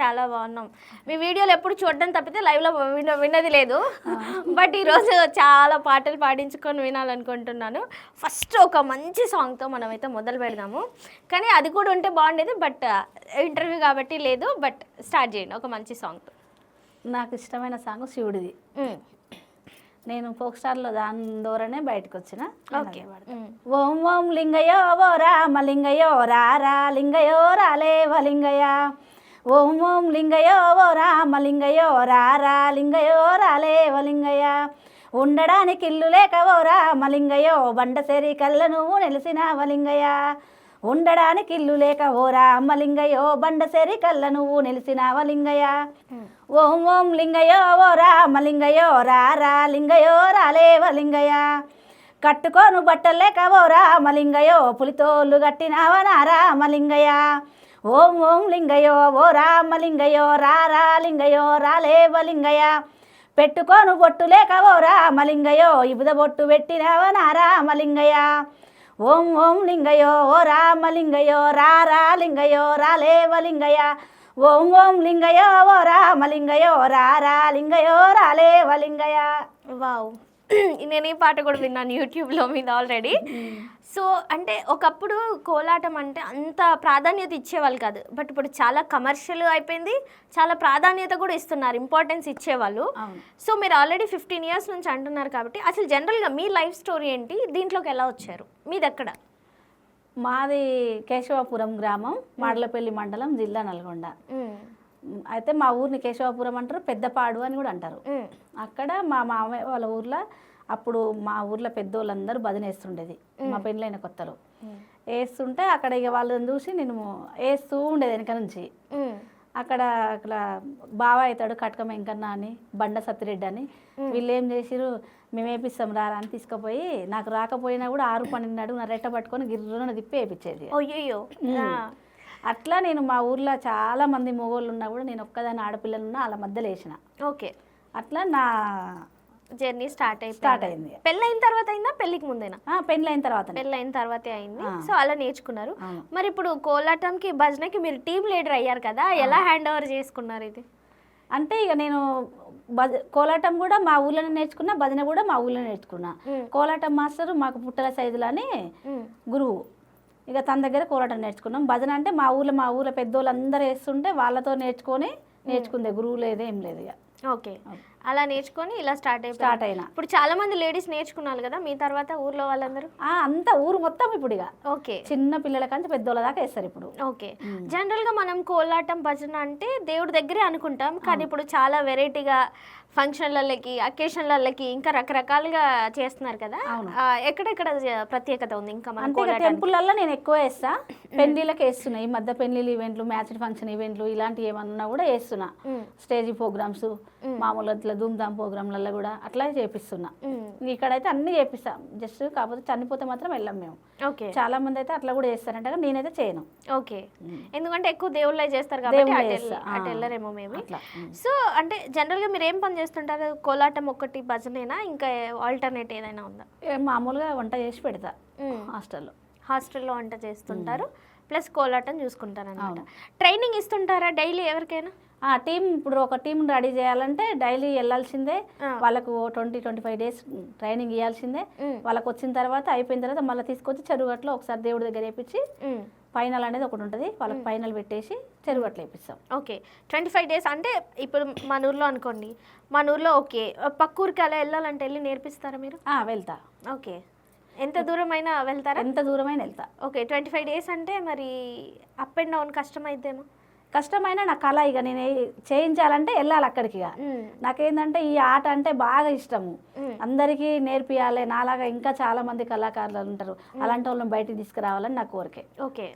చాలా బాగున్నాం. మీ వీడియోలు ఎప్పుడు చూడడం తప్పితే లైవ్లో విన విన్నది లేదు. బట్ ఈరోజు చాలా పాటలు పాడించుకొని వినాలనుకుంటున్నాను. ఫస్ట్ ఒక మంచి సాంగ్తో మనమైతే మొదలు పెడదాము. కానీ అది కూడా ఉంటే బాగుండేది బట్ ఇంటర్వ్యూ కాబట్టి లేదు బట్ స్టార్ట్ చేయండి ఒక మంచి సాంగ్తో. నాకు ఇష్టమైన సాంగ్ శివుడిది. నేను ఫోక్ స్టార్లో దాని ద్వారానే బయటకు వచ్చిన. ఓం ఓం లింగయో ఓ రామ లింగయో రారా లింగయో రాలేవ లింగయ ఓం ఓం లింగయో ఓ రామ లింగయో రారా లింగయో రాలేవ లింగయ. ఉండడానికి ఇల్లు లేక ఓ రామ లింగయో బండసేరి కళ్ళ నువ్వు నెలిసినావ లింగయ. ఉండడానికి ఇల్లు లేక ఓ రామ బండసేరి కళ్ళ నువ్వు నెలిసినావ లింగయ. ఓం ఓం లింగయో ఓ రామ రారా లింగయో రాలేవ లింగయ. కట్టుకోను బట్టలేక ఓ రామలింగయో పులితోళ్ళు కట్టినావ నా రామలింగయ ఓం ఓం లింగయో ఓ రామలింగయో రారాలింగయో రాలేవలింగయ పెట్టుకోను బొట్టు లేక ఓ రామలింగయో ఇబుద బొట్టు పెట్టినావ నా రామలింగయ ఓం ఓం లింగయో ఓ రామలింగయో రారాలింగయో లింగయో ఓం ఓం లింగయో ఓ రామలింగయో రారాలింగయో లింగయో వావ్. నేను ఈ పాట కూడా విన్నాను యూట్యూబ్లో మీద ఆల్రెడీ సో అంటే ఒకప్పుడు కోలాటం అంటే అంత ప్రాధాన్యత ఇచ్చేవాళ్ళు కాదు. బట్ ఇప్పుడు చాలా కమర్షియల్ అయిపోయింది. చాలా ప్రాధాన్యత కూడా ఇస్తున్నారు ఇంపార్టెన్స్ ఇచ్చేవాళ్ళు. సో మీరు ఆల్రెడీ ఫిఫ్టీన్ ఇయర్స్ నుంచి అంటున్నారు కాబట్టి అసలు జనరల్గా మీ లైఫ్ స్టోరీ ఏంటి? దీంట్లోకి ఎలా వచ్చారు? మీది ఎక్కడ మాది కేశవాపురం గ్రామం మాడలపల్లి మండలం జిల్లా నల్గొండ. మ్, అయితే మా ఊరిని కేశవాపురం అంటారు పెద్దపాడు అని కూడా అంటారు. అక్కడ మా మామయ్య వాళ్ళ ఊర్లో అప్పుడు మా ఊర్లో పెద్దోళ్ళందరూ భజన వేస్తుండేది. మా పెళ్ళైన కొత్తలో. వేస్తుంటే అక్కడ ఇక వాళ్ళని చూసి నేను వేస్తూ ఉండేది వెనక నుంచి. అక్కడ అక్కడ బావ అవుతాడు కటకం వెంకన్న అని బండ సత్తిరెడ్డి అని. వీళ్ళు ఏం చేసిరు మేము వేపిస్తాం రారా అని తీసుకుపోయి నాకు రాకపోయినా కూడా ఆరు పన్నెండు అడుగు నా రెట్ట పట్టుకొని గిర్రున తిప్పి వేపించేది. అయ్యయ్యో. ఆ. అట్లా నేను మా ఊర్లో చాలా మంది మొగోళ్ళు ఉన్నా కూడా నేను ఒక్కదాని ఆడపిల్లలు ఉన్నా వాళ్ళ మధ్యలో వేసిన. ఓకే. అట్లా నా జర్నీ స్టార్ట్ అయిపోయింది. స్టార్ట్ అయింది. పెళ్ళైన తర్వాత అయిందా పెళ్ళికి ముందేనా? పెళ్ళైన తర్వాత పెళ్ళైన తర్వాతే అయింది. సో అలా నేర్చుకున్నారు. మరి ఇప్పుడు కోలాటంకి భజనకి మీరు టీమ్ లీడర్ అయ్యారు కదా ఎలా హ్యాండ్ ఓవర్ చేసుకున్నారు ఇది? అంటే ఇక నేను భజ కోలాటం కూడా మా ఊళ్ళోనే నేర్చుకున్నా భజన కూడా మా ఊళ్ళో నేర్చుకున్నా. కోలాటం మాస్టర్ మాకు పుట్టల సైజులో అని మ్మ్. గురువు. ఇక తన దగ్గర కోలాటం నేర్చుకున్నాం. భజన అంటే మా ఊళ్ళో మా ఊళ్ళో పెద్దోళ్ళు అందరూ వేస్తుంటే వాళ్ళతో నేర్చుకొని నేర్చుకుందే. గురువు లేదు ఏం లేదు ఇక. ఓకే. అలా నేర్చుకొని ఇలా స్టార్ట్ అయిపోయింది. స్టార్ట్ అయినా. ఇప్పుడు చాలా మంది లేడీస్ నేర్చుకున్నారు కదా మీ తర్వాత ఊర్లో వాళ్ళందరూ? ఆ, అంతా ఊరు మొత్తం ఇప్పుడు ఇక. ఓకే. చిన్న పిల్లల కంటే పెద్దోళ్ళ దాకా వేస్తారు ఇప్పుడు. ఓకే. జనరల్గా మనం కోలాటం భజన అంటే దేవుడి దగ్గరే అనుకుంటాం. కానీ ఇప్పుడు చాలా వెరైటీగా ఫంక్షన్లకి అకేషన్లకి ఇంకా రకరకాలుగా చేస్తున్నారు కదా. ఎక్కడెక్కడ ప్రత్యేకత ఉంది ఇంకా కోలాటానికి? టెంపుల్లల్లో నేను ఎక్కువ వేస్తా. పెళ్ళిళ్ళకి వేస్తున్నా. ఈ మధ్య పెళ్ళిళ్ళు ఈవెంట్లు మ్యాచ్ ఫంక్షన్ ఈవెంట్లు ఇలాంటివి ఏమన్నా కూడా వేస్తున్నా. స్టేజ్ ప్రోగ్రామ్స్ మామూలు ఇట్లా ధూమ్ ధామ్ ప్రోగ్రాంలలో కూడా అట్లా చేపిస్తున్నా. ఇక్కడైతే అన్ని చేపిస్తాం. జస్ట్ కాకపోతే చనిపోతే మాత్రం వెళ్ళాం మేము. ఓకే. చాలా మంది అయితే అట్లా కూడా చేస్తారంట కానీ నేనైతే చేయను. ఓకే. ఎందుకంటే ఎక్కువ దేవుళ్ళే చేస్తారు కాబట్టి అటు. వెళ్ళరేమో ఉమ్. సో అంటే జనరల్గా మీరు ఏం పని చేస్తుంటారు? కోలాటం ఒకటి భజనేనా? ఇంకా ఆల్టర్నేట్ ఏదైనా ఉందా? మామూలుగా వంట చేసి పెడతా. మ్మ్. హాస్టల్లో. హాస్టల్లో వంట చేస్తుంటారు. ప్లస్ కోలాటం చూసుకుంటారు అనమాట ట్రైనింగ్ ఇస్తుంటారా డైలీ ఎవరికైనా? ఆ టీం ఇప్పుడు ఒక టీం రెడీ చేయాలంటే డైలీ వెళ్ళాల్సిందే. వాళ్ళకు twenty twenty five days training ఇవ్వాల్సిందే. వాళ్ళకి వచ్చిన తర్వాత అయిపోయిన తర్వాత మళ్ళీ తీసుకొచ్చి చెరుగట్లో ఒకసారి దేవుడి దగ్గర వేపించి. ఫైనల్ అనేది ఒకటి ఉంటుంది. వాళ్ళకి ఫైనల్ పెట్టేసి చెరుగట్లు వేపిస్తాం. ఓకే. ట్వంటీ ఫైవ్ డేస్ అంటే ఇప్పుడు మన ఊర్లో అనుకోండి. మన ఊర్లో ఓకే. పక్క ఊరికి అలా వెళ్ళాలంటే వెళ్ళి నేర్పిస్తారా మీరు? వెళ్తా. ఓకే. ఎంత దూరం అయినా వెళ్తారా? ఎంత దూరమైనా వెళ్తా. ఓకే. ట్వంటీ ఫైవ్ డేస్ అంటే మరి అప్ అండ్ డౌన్ కష్టం అయితేమో కష్టమైన నా కళ ఇక నేను చేయించాలంటే వెళ్ళాలి అక్కడికి ఇక. నాకేంటంటే ఈ ఆట అంటే బాగా ఇష్టము. అందరికీ నేర్పియాలి. నాలాగా ఇంకా చాలా మంది కళాకారులు ఉంటారు. అలాంటి వాళ్ళని బయటికి తీసుకురావాలని నా కోరికే. ఓకే.